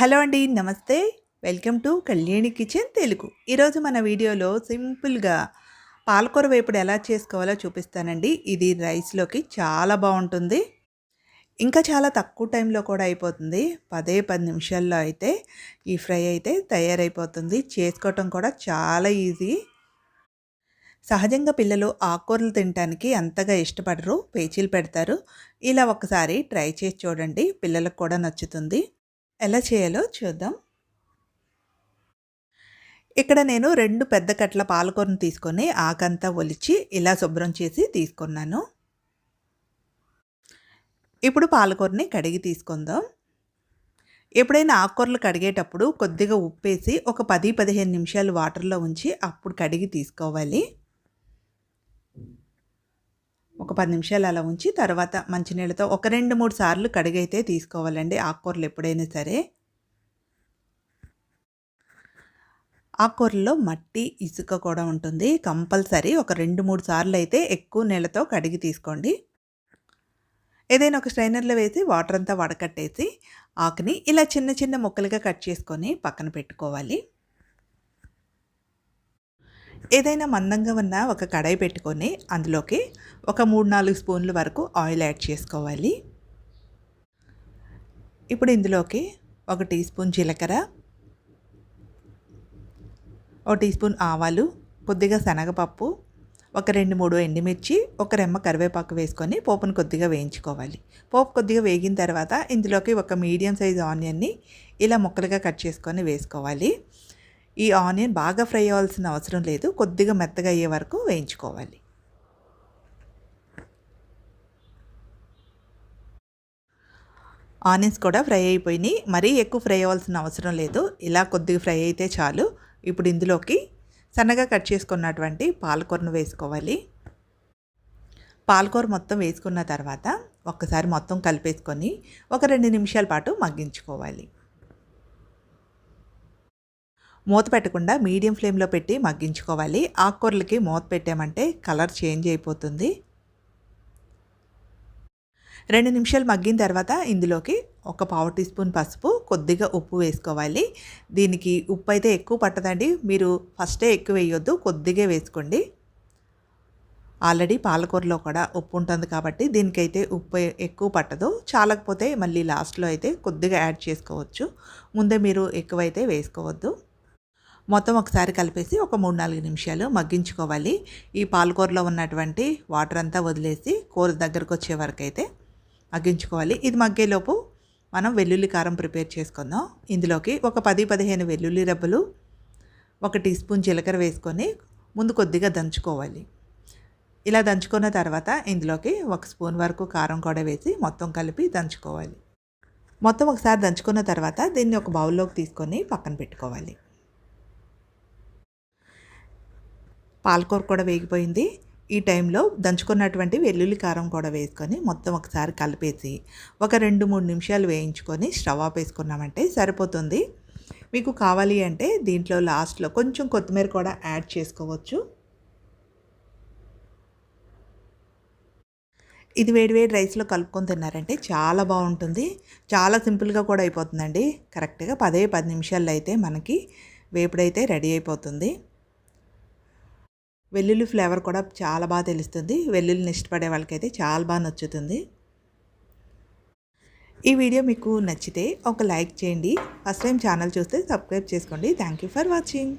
Hello అండి నమస్తే. Welcome to Kalyani kitchen Telugu. ఈరోజు మన వీడియోలో సింపుల్గా పాలకూర వేపుడు ఎలా చేసుకోవాలో చూపిస్తానండి. ఇది రైస్లోకి చాలా బాగుంటుంది. ఇంకా చాలా తక్కువ టైంలో కూడా అయిపోతుంది. పదే పది నిమిషాల్లో అయితే ఈ ఫ్రై అయితే తయారైపోతుంది. చేసుకోవటం కూడా చాలా ఈజీ. సహజంగా పిల్లలు ఆకుకూరలు తినడానికి అంతగా ఇష్టపడరు పేచీలు పెడతారు. ఇలా ఒకసారి ట్రై చేసి చూడండి. పిల్లలకు కూడా నచ్చుతుంది. ఎలా చేయాలో చూద్దాం. ఇక్కడ నేను రెండు పెద్ద కట్ల పాలకూరను తీసుకొని ఆకంతా ఒలిచి ఇలా శుభ్రం చేసి తీసుకున్నాను. ఇప్పుడు పాలకూరని కడిగి తీసుకుందాం. ఎప్పుడైనా ఆకుకూరలు కడిగేటప్పుడు కొద్దిగా ఉప్పేసి ఒక పది పదిహేను నిమిషాలు వాటర్లో ఉంచి అప్పుడు కడిగి తీసుకోవాలి ఒక పది నిమిషాలు అలా ఉంచి తర్వాత మంచినీళ్ళతో ఒక రెండు మూడు సార్లు కడిగైతే తీసుకోవాలండి. ఆకుకూరలు ఎప్పుడైనా సరే. ఆకుకూరలో మట్టి ఇసుక కూడా ఉంటుంది. కంపల్సరీ ఒక రెండు మూడు సార్లు అయితే ఎక్కువ నీళ్ళతో కడిగి తీసుకోండి. ఏదైనా ఒక స్ట్రైనర్లో వేసి వాటర్ అంతా వడకట్టేసి ఆకుని ఇలా చిన్న చిన్న ముక్కలుగా కట్ చేసుకొని పక్కన పెట్టుకోవాలి. ఏదైనా మందంగా ఉన్న ఒక కడాయి పెట్టుకొని అందులోకి ఒక మూడు నాలుగు స్పూన్ల వరకు ఆయిల్ యాడ్ చేసుకోవాలి. ఇప్పుడు ఇందులోకి ఒక టీ స్పూన్ జీలకర్ర ఒక టీ స్పూన్ ఆవాలు కొద్దిగా శనగపప్పు ఒక రెండు మూడు ఎండుమిర్చి ఒక రెమ్మ కరివేపాకు వేసుకొని పోపును కొద్దిగా వేయించుకోవాలి. పోపు కొద్దిగా వేగిన తర్వాత ఇందులోకి ఒక మీడియం సైజ్ ఆనియన్ని ఇలా ముక్కలుగా కట్ చేసుకొని వేసుకోవాలి. ఈ ఆనియన్ బాగా ఫ్రై అవ్వాల్సిన అవసరం లేదు. కొద్దిగా మెత్తగా అయ్యే వరకు వేయించుకోవాలి. ఆనియన్స్ కూడా ఫ్రై అయిపోయినాయి. మరీ ఎక్కువ ఫ్రై అవ్వాల్సిన అవసరం లేదు. ఇలా కొద్దిగా ఫ్రై అయితే చాలు. ఇప్పుడు ఇందులోకి సన్నగా కట్ చేసుకున్నటువంటి పాలకూరను వేసుకోవాలి. పాలకూర మొత్తం వేసుకున్న తర్వాత ఒక్కసారి మొత్తం కలిపేసుకొని ఒక రెండు నిమిషాల పాటు మగ్గించుకోవాలి. మూత పెట్టకుండా మీడియం ఫ్లేమ్లో పెట్టి మగ్గించుకోవాలి. ఆకుకూరలకి మూత పెట్టామంటే కలర్ చేంజ్ అయిపోతుంది. రెండు నిమిషాలు మగ్గిన తర్వాత ఇందులోకి ఒక పావు టీ స్పూన్ పసుపు కొద్దిగా ఉప్పు వేసుకోవాలి. దీనికి ఉప్పు అయితే ఎక్కువ పట్టదండి. మీరు ఫస్టే ఎక్కువ వేయొద్దు కొద్దిగా వేసుకోండి. ఆల్రెడీ పాలకూరలో కూడా ఉప్పు ఉంటుంది కాబట్టి దీనికైతే ఉప్పు ఎక్కువ పట్టదు. చాలకపోతే మళ్ళీ లాస్ట్లో అయితే కొద్దిగా యాడ్ చేసుకోవచ్చు. ముందే మీరు ఎక్కువైతే వేసుకోవద్దు. మొత్తం ఒకసారి కలిపేసి ఒక మూడు నాలుగు నిమిషాలు మగ్గించుకోవాలి. ఈ పాలకూరలో ఉన్నటువంటి వాటర్ అంతా వదిలేసి కూర దగ్గరకు వచ్చే వరకు అయితే మగ్గించుకోవాలి. ఇది మగ్గేలోపు మనం వెల్లుల్లి కారం ప్రిపేర్ చేసుకుందాం. ఇందులోకి ఒక పది పదిహేను వెల్లుల్లి రెబ్బలు ఒక టీ స్పూన్ జీలకర్ర వేసుకొని ముందు కొద్దిగా దంచుకోవాలి. ఇలా దంచుకున్న తర్వాత ఇందులోకి ఒక స్పూన్ వరకు కారం కూడా వేసి మొత్తం కలిపి దంచుకోవాలి. మొత్తం ఒకసారి దంచుకున్న తర్వాత దీన్ని ఒక బౌల్లోకి తీసుకొని పక్కన పెట్టుకోవాలి. పాలకూర కూడా వేగిపోయింది. ఈ టైంలో దంచుకున్నటువంటి వెల్లుల్లి కారం కూడా వేసుకొని మొత్తం ఒకసారి కలిపేసి ఒక రెండు మూడు నిమిషాలు వేయించుకొని స్టవ్ ఆఫ్ వేసుకున్నామంటే సరిపోతుంది. మీకు కావాలి అంటే దీంట్లో లాస్ట్లో కొంచెం కొత్తిమీర కూడా యాడ్ చేసుకోవచ్చు. ఇది వేడివేడి రైస్లో కలుపుకొని తిన్నారంటే చాలా బాగుంటుంది. చాలా సింపుల్గా కూడా అయిపోతుందండి. కరెక్ట్గా పదే పది నిమిషాల్లో అయితే మనకి వేపుడైతే రెడీ అయిపోతుంది. వెల్లుల్లి ఫ్లేవర్ కూడా చాలా బాగా తెలుస్తుంది. వెల్లుల్లిని ఇష్టపడే వాళ్ళకైతే చాలా బాగా నచ్చుతుంది. ఈ వీడియో మీకు నచ్చితే ఒక లైక్ చేయండి. ఫస్ట్ టైం ఛానల్ చూస్తే సబ్స్క్రైబ్ చేసుకోండి. Thank you for watching.